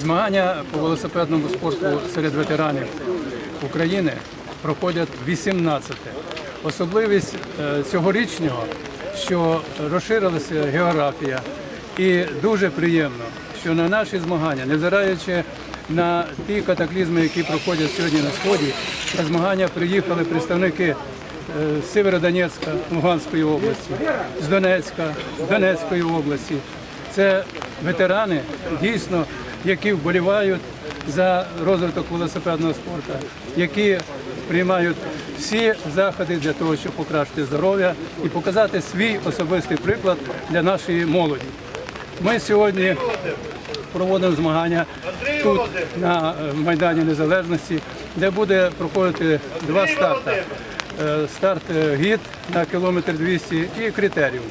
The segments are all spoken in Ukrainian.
Змагання по велосипедному спорту серед ветеранів України проходять 18. Особливість е, цьогорічнього, що розширилася географія, і дуже приємно, що на наші змагання, невзираючи на ті катаклізми, які проходять сьогодні на сході, на змагання приїхали представники е, з Сєвєродонецька, Луганської області, з Донецька, з Донецької області. Це ветерани, дійсно, які вболівають за розвиток велосипедного спорту, які приймають всі заходи для того, щоб покращити здоров'я і показати свій особистий приклад для нашої молоді. Ми сьогодні проводимо змагання тут на е, Майдані Незалежності, де буде проходити два старти. Е, Старт е, гід на кілометр 200 і критеріум.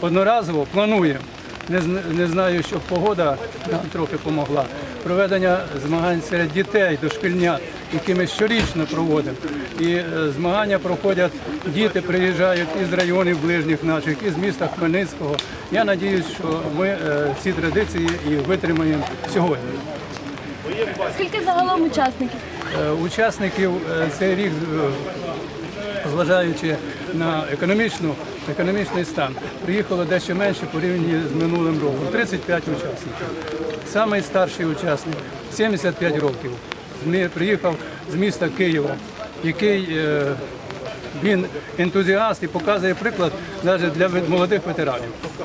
Одноразово плануємо. Не, знаю, що погода нам трохи допомогла. Проведення змагань серед дітей, дошкільнят, які ми щорічно проводимо. І е, змагання проходять, діти приїжджають із районів ближніх наших, із міста Хмельницького. Я сподіваюся, що ми е, ці традиції і витримаємо сьогодні. Скільки загалом учасників? Е, Учасників цей рік, зважаючи на економічну, економічний стан, приїхало дещо менше порівняно з минулим роком. 35 учасників. Самий старший учасник 75 років. Приїхав з міста Києва, який е, він ентузіаст і показує приклад навіть для молодих ветеранів.